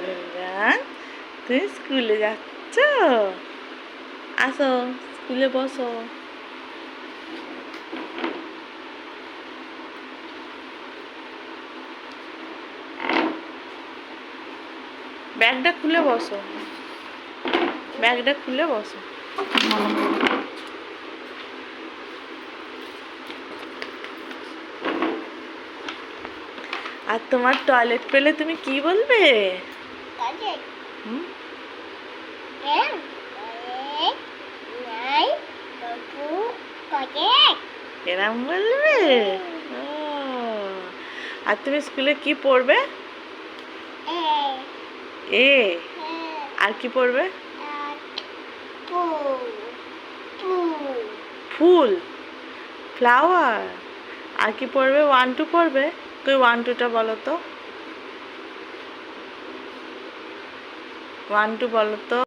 গুনগান তুমি স্কুলে যাচ্ছ? আসো, স্কুলে বসো। ব্যাগটা খুলে বসো। ব্যাগটা খুলে বসো। আর তোমার টয়লেট পেলে তুমি কি বলবে? এরম বলবে? আর তুমি স্কুলে কি পড়বে? এ আর কি পড়বে? ফুল ফ্লাওয়ার আর কি পড়বে? ওয়ান টু পড়বে? তুই ওয়ান টুটা বলো তো? ওয়ান টু বলো তো।